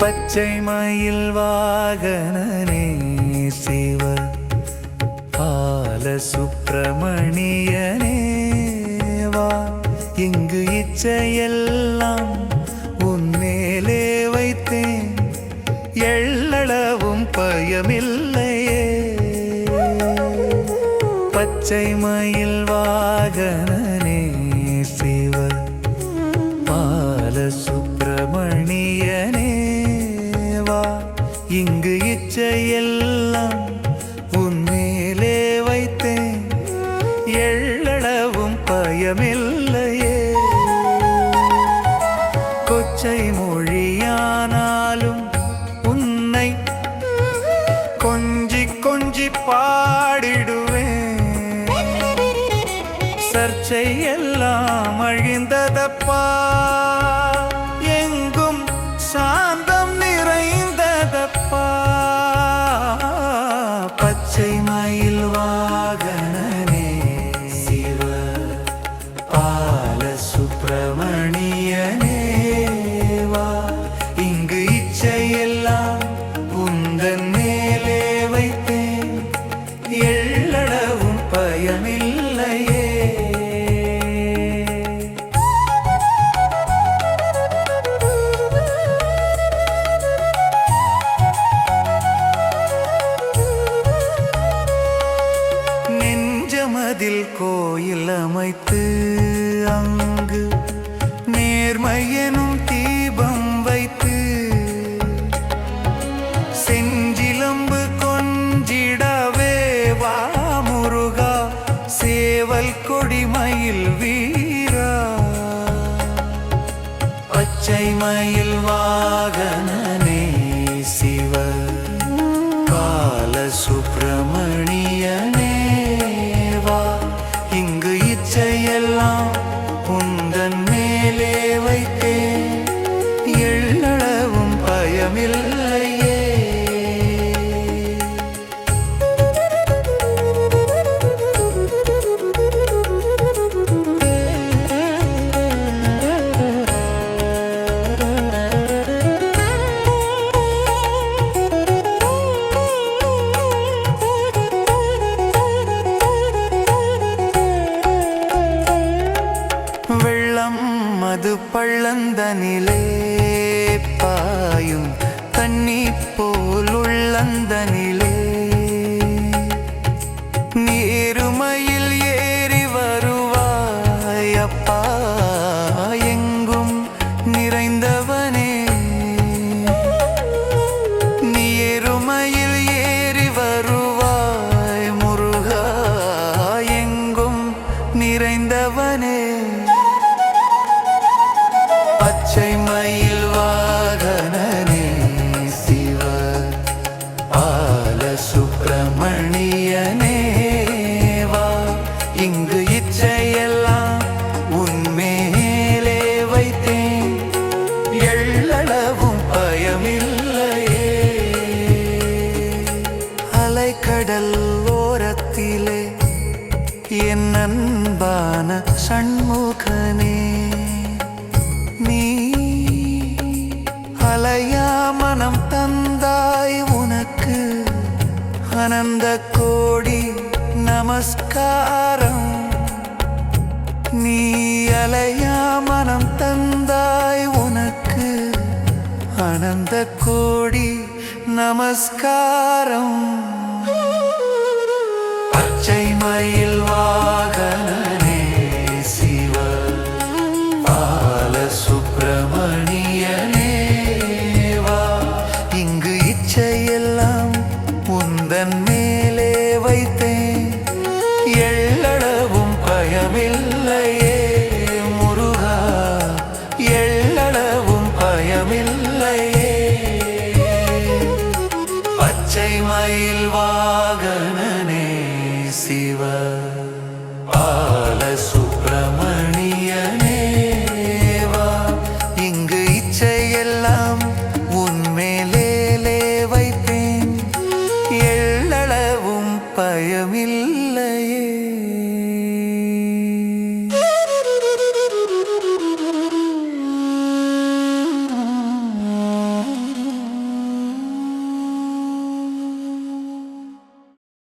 பச்சை மயில் வாகனே சிவ பால சுப்பிரமணியனே வா. இங்கு இச்சையெல்லாம் உன்மேலே வைத்தேன். எள்ளளவும் பயமில்லையே. பச்சை மயில் வாகன இங்கு இச்சையெல்லாம் உன்மேலே வைத்தேன். எள்ளளவும் பயமில்லையே. கொச்சை மொழியானாலும் உன்னை கொஞ்சி கொஞ்சி பாடிடுவேன். சர்ச்சை எமதில் கோயில் அமைத்து அங்கு நேர்மையனும் தீபம் வைத்து செஞ்சிலம்பு கொஞ்சிடவே வா முருகா சேவல் கொடிமயில் வீரா. பச்சை மயில் வாகனனே சிவ கால சுப்பிரமணியனே பள்ளந்தனிலே பாயும் தண்ணி போல் உள்ளந்தனிலே. நீருமையில் அன்பான சண்முகனே நீ அலையா மனம் தந்தாய் உனக்கு அனந்த கோடி நமஸ்காரம். நீ அலையா மனம் தந்தாய் உனக்கு அனந்த கோடி நமஸ்காரம். பச்சை மயில் வா பயமில்லையே பச்சை மயில் வாகனனே சிவ பாலசு